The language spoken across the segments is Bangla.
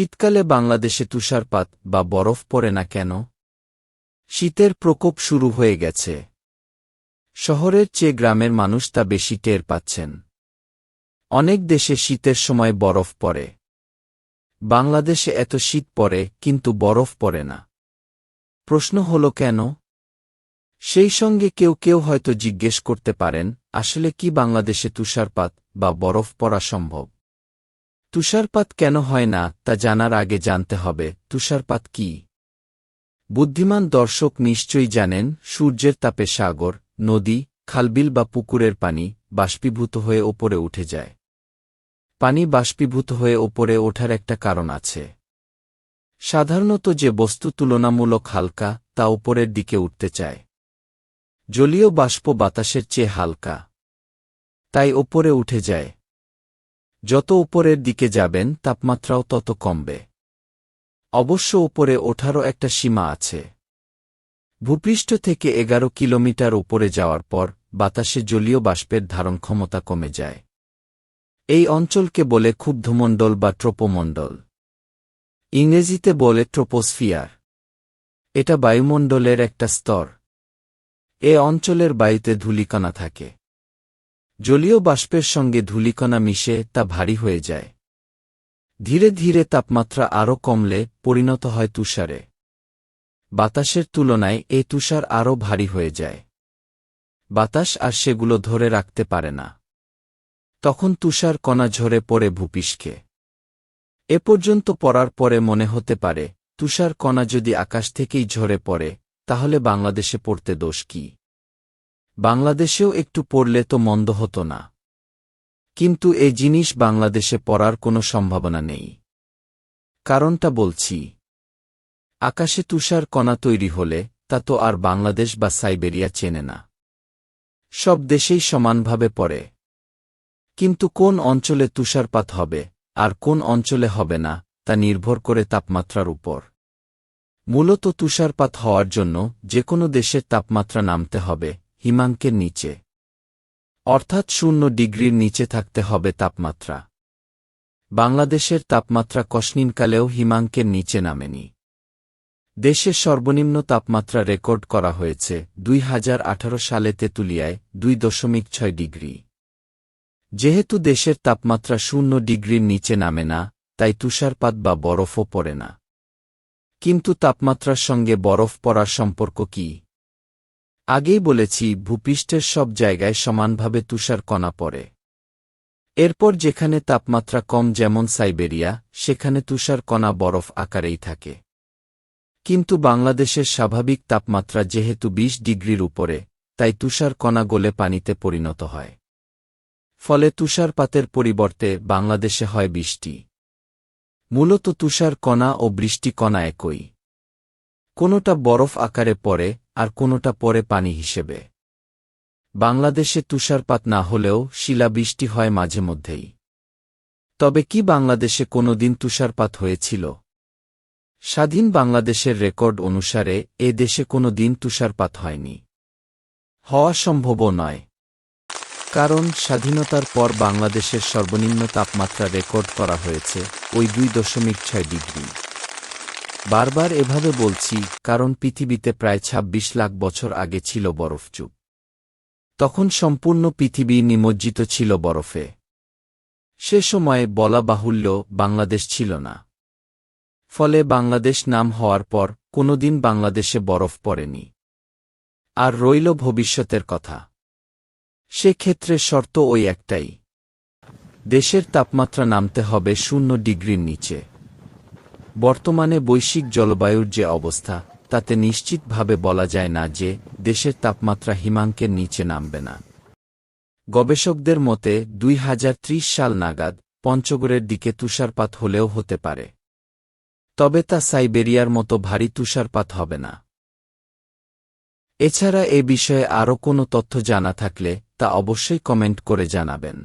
শীতকালে বাংলাদেশে তুষারপাত বা বরফ পড়ে না কেন? শীতের প্রকোপ শুরু হয়ে গেছে। শহরের চেয়ে গ্রামের মানুষ তা বেশি টের পাচ্ছেন। অনেক দেশে শীতের সময় বরফ পড়ে। বাংলাদেশে এত শীত পড়ে, কিন্তু বরফ পড়ে না। প্রশ্ন হল কেন? সেই সঙ্গে কেউ কেউ হয়তো জিজ্ঞেস করতে পারেন, আসলে কি বাংলাদেশে তুষারপাত বা বরফ পড়া সম্ভব? তুষারপাত কেন হয় না, তা জানার আগে জানতে হবে, তুষারপাত কি? বুদ্ধিমান দর্শক নিশ্চয়ই জানেন, সূর্যের তাপে সাগর, নদী, খালবিল বা পুকুরের পানি বাষ্পীভূত হয়ে ওপরে উঠে যায়। পানি বাষ্পীভূত হয়ে ওপরে ওঠার একটা কারণ আছে। সাধারণত যে বস্তু তুলনামূলক হালকা, তা ওপরের দিকে উঠতে চায়। জলীয় বাষ্প বাতাসের চেয়ে হালকা। তাই ওপরে উঠে যায়। যত উপরের দিকে যাবেন, তাপমাত্রাও তত কমবে। অবশ্য উপরে ওঠারও একটা সীমা আছে। ভূপৃষ্ঠ থেকে এগারো কিলোমিটার উপরে যাওয়ার পর, বাতাসে জলীয় বাষ্পের ধারণ ক্ষমতা কমে যায়। এই অঞ্চলকে বলে ক্ষুব্ধমণ্ডল বা ট্রোপোমণ্ডল। ইংরেজিতে বলে ট্রোপোস্ফিয়ার। এটা বায়ুমণ্ডলের একটা স্তর। এ অঞ্চলের বায়ুতে ধূলিকণা থাকে। জলীয় বাষ্পের সঙ্গে ধূলিকণা মিশে তা ভারী হয়ে যায়। ধীরে ধীরে তাপমাত্রা আরও কমলে পরিণত হয় তুষারে। বাতাসের তুলনায় এ তুষার আরও ভারী হয়ে যায়। বাতাস আর সেগুলো ধরে রাখতে পারে না। তখন তুষার কণা ঝরে পড়ে ভূপিষ্কে এ পর্যন্ত পড়ার পরে মনে হতে পারে, তুষার কণা যদি আকাশ থেকেই ঝরে পড়ে, তাহলে বাংলাদেশে পড়তে দোষ কি? বাংলাদেশেও একটু পড়লে তো মন্দ হতো না। কিন্তু এ জিনিস বাংলাদেশে পড়ার কোনো সম্ভাবনা নেই। কারণটা বলছি। আকাশে তুষার কণা তৈরি হলে তা তো আর বাংলাদেশ বা সাইবেরিয়া চেনে না। সব দেশেই সমানভাবে পড়ে। কিন্তু কোন অঞ্চলে তুষারপাত হবে আর কোন অঞ্চলে হবে না, তা নির্ভর করে তাপমাত্রার উপর। মূলত তুষারপাত হওয়ার জন্য যে কোনো দেশের তাপমাত্রা নামতে হবে হিমাঙ্কের নিচে। অর্থাৎ শূন্য ডিগ্রির নিচে থাকতে হবে তাপমাত্রা। বাংলাদেশের তাপমাত্রা কসনিনকালেও হিমাঙ্কের নিচে নামেনি। দেশের সর্বনিম্ন তাপমাত্রা রেকর্ড করা হয়েছে দুই হাজার আঠারো সালে তেঁতুলিয়ায় দুই দশমিক ছয় ডিগ্রি। যেহেতু দেশের তাপমাত্রা শূন্য ডিগ্রির নিচে নামে না, তাই তুষারপাত বা বরফও পড়ে না। কিন্তু তাপমাত্রার সঙ্গে বরফ পড়ার সম্পর্ক কি? আগেই বলেছি, ভূপৃষ্ঠের সব জায়গায় সমানভাবে তুষার কণা পড়ে। এরপর যেখানে তাপমাত্রা কম যেমন সাইবেরিয়া, সেখানে তুষার কণা বরফ আকারেই থাকে। কিন্তু বাংলাদেশের স্বাভাবিক তাপমাত্রা যেহেতু ২০ ডিগ্রির উপরে, তাই তুষার কণা গলে পানিতে পরিণত হয়। ফলে তুষারপাতের পরিবর্তে বাংলাদেশে হয় বৃষ্টি। মূলত তুষার কণা ও বৃষ্টি কণা একই। কোনোটা বরফ আকারে পড়ে আর কোনোটা পরে পানি হিসেবে। বাংলাদেশে তুষারপাত না হলেও শিলাবৃষ্টি হয় মাঝে মধ্যেই। তবে কি বাংলাদেশে কোনো দিন তুষারপাত হয়েছিল? স্বাধীন বাংলাদেশের রেকর্ড অনুসারে এ দেশে কোনো দিন তুষারপাত হয়নি। হওয়া সম্ভবও নয়। কারণ স্বাধীনতার পর বাংলাদেশের সর্বনিম্ন তাপমাত্রা রেকর্ড করা হয়েছে ওই দুই দশমিক ছয় ডিগ্রি। বারবার এভাবে বলছি, কারণ পৃথিবীতে প্রায় ২৬ লাখ বছর আগে ছিল বরফচুপ তখন সম্পূর্ণ পৃথিবী নিমজ্জিত ছিল বরফে। সে সময়ে বলা বাহুল্য, বাংলাদেশ ছিল না। ফলে বাংলাদেশ নাম হওয়ার পর, কোনোদিন বাংলাদেশে বরফ পড়েনি। আর রইল ভবিষ্যতের কথা। সে ক্ষেত্রে শর্ত ওই একটাই। দেশের তাপমাত্রা নামতে হবে শূন্য ডিগ্রির নিচে। বর্তমানে বৈশ্বিক জলবায়ুর যে অবস্থা, তাতে নিশ্চিতভাবে বলা যায় না যে দেশের তাপমাত্রা হিমাঙ্কের নিচে নামবে না। গবেষকদের মতে, দুই হাজার ত্রিশ সাল নাগাদ পঞ্চগড়ের দিকে তুষারপাত হলেও হতে পারে। তবে তা সাইবেরিয়ার মতো ভারী তুষারপাত হবে না। এছাড়া এ বিষয়ে আরও কোনো তথ্য জানা থাকলে তা অবশ্যই কমেন্ট করে জানাবেন।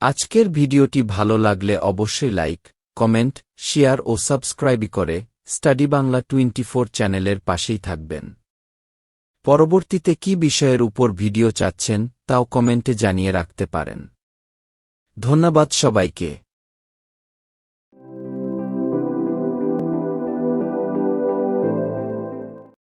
আজকের ভিডিওটি ভালো লাগলে অবশ্যই লাইক কমেন্ট, শেয়ার ও সাবস্ক্রাইব করে স্টাডি বাংলা টোয়েন্টি চ্যানেলের পাশেই থাকবেন। পরবর্তীতে কি বিষয়ের উপর ভিডিও চাচ্ছেন, তাও কমেন্টে জানিয়ে রাখতে পারেন। ধন্যবাদ সবাইকে।